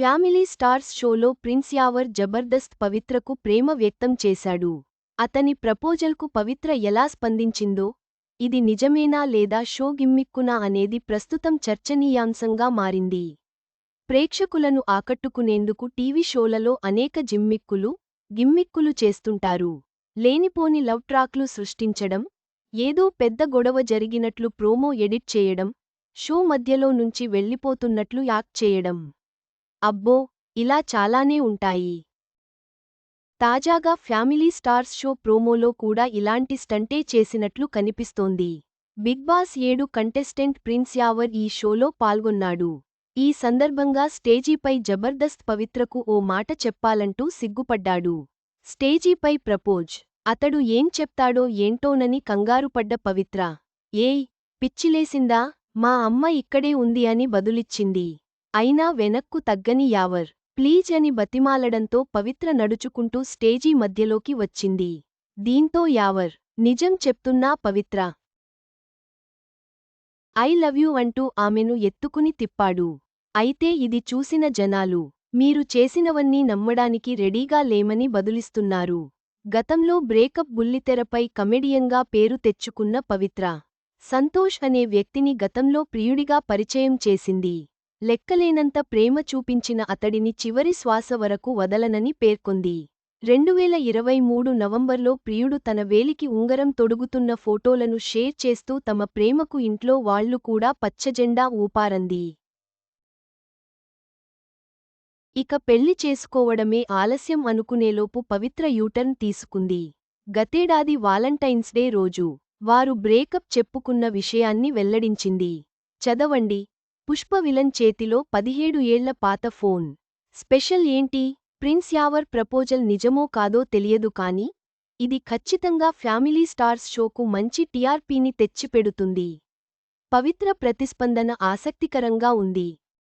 Family stars షోలో prince Yawar Jabardasth పవిత్రకు ప్రేమ వ్యక్తం చేశాడు. అతని ప్రపోజల్కు పవిత్ర ఎలా స్పందించిందో ఇది నిజమేనా లేదా షో గిమ్మిక్కునా అనేది ప్రస్తుతం చర్చనీయాంశంగా మారింది. ప్రేక్షకులను ఆకట్టుకునేందుకు టీవీ షోలలో అనేక జిమ్మిక్కులు గిమ్మిక్కులు చేస్తుంటారు. లేనిపోని లవ్ ట్రాక్లు సృష్టించడం ఏదో పెద్ద గొడవ జరిగినట్లు ప్రోమో ఎడిట్ చేయడం షో మధ్యలో నుంచి వెళ్ళిపోతున్నట్లు యాక్ట్ చేయడం. అబ్బో ఇలా చాలానే ఉంటాయి. తాజాగా ఫ్యామిలీ స్టార్స్ షో ప్రోమోలో కూడా ఇలాంటి స్టంటే చేసినట్లు కనిపిస్తోంది. బిగ్ బాస్ ఏడు కంటెస్టెంట్ ప్రిన్స్ యావర్ ఈ షోలో పాల్గొన్నాడు. ఈ సందర్భంగా స్టేజీపై జబర్దస్త్ పవిత్రకు ఓ మాట చెప్పాలంటూ సిగ్గుపడ్డాడు. స్టేజీపై ప్రపోజ్ అతడు ఏం చెప్తాడో ఏంటోనని కంగారుపడ్డ పవిత్ర ఏయ్ పిచ్చిలేసిందా మా అమ్మ ఇక్కడే ఉంది అని బదులిచ్చింది. అయినా వెనక్కు తగ్గని యావర్. ప్లీజ్ అని బతిమాలడంతో పవిత్ర నడుచుకుంటూ స్టేజీ మధ్యలోకి వచ్చింది. దీంతో యావర్ నిజం చెప్తున్నా పవిత్ర. ఐ లవ్ యూ అంటూ ఆమెను ఎత్తుకుని తిప్పాడు. అయితే ఇది చూసిన జనాలు మీరు చేసినవన్నీ నమ్మడానికి రెడీగా లేమని బదులిస్తున్నారు. గతంలో బ్రేకప్ బుల్లితెరపై కమెడియంగా పేరు తెచ్చుకున్న పవిత్ర. సంతోష్ అనే వ్యక్తిని గతంలో ప్రియుడిగా పరిచయం చేసింది. లెక్కలేనంత ప్రేమ చూపించిన అతడిని చివరి శ్వాస వరకు వదలనని పేర్కొంది. రెండువేల ఇరవై మూడు నవంబర్లో ప్రియుడు తన వేలికి ఉంగరం తొడుగుతున్న ఫోటోలను షేర్ చేస్తూ తమ ప్రేమకు ఇంట్లో వాళ్ళు కూడా పచ్చజెండా ఊపారంది. ఇక పెళ్ళి చేసుకోవడమే ఆలస్యం అనుకునేలోపు పవిత్ర యూటర్న్ తీసుకుంది. గతేడాది వాలంటైన్స్ డే రోజు వారు బ్రేకప్ చెప్పుకున్న విషయాన్ని వెల్లడించింది. చదవండి. పుష్ప విలన్ చేతిలో పదిహేడు ఏళ్ళ పాత ఫోన్. స్పెషల్ ఏంటి? ప్రిన్స్ యావర్ ప్రపోజల్ నిజమో కాదో తెలియదు కాని ఇది ఖచ్చితంగా ఫ్యామిలీ స్టార్స్ షోకు మంచి టీఆర్పీని తెచ్చిపెడుతుంది. పవిత్ర ప్రతిస్పందన ఆసక్తికరంగా ఉంది.